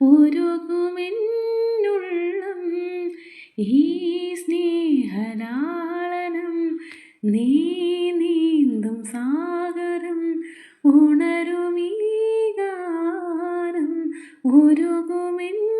ഉരുകുമെന്നുള്ളം ഈ സ്നേഹലാളനം നീ നീന്തും സാഗരം ഉണരുമീ ഗാനം ഉരുകുമെന്നു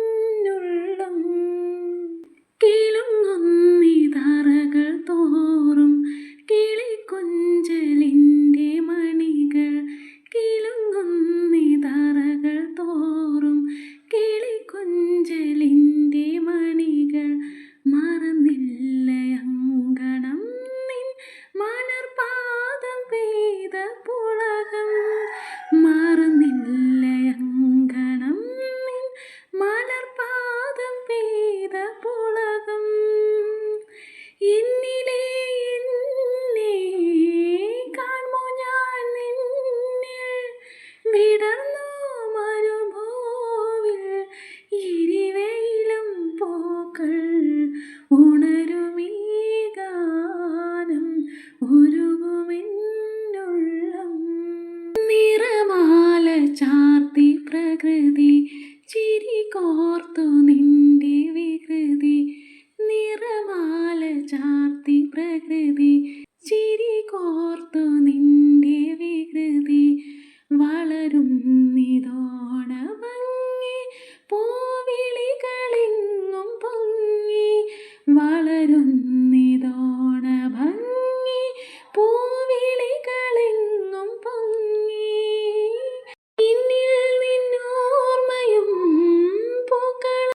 പുളകം എന്നിലെ എന്നെ കാണുമോ ഞാൻ നിന്നിൽ? വിടർന്നു മരുഭൂവിൽ ഇരുവയിലും പൂക്കൾ ഉണരുമീ ഗാനം ഉരുകുമെന്നുള്ളം. നിറമാല ചാർത്തി പ്രകൃതി പ്രകൃതി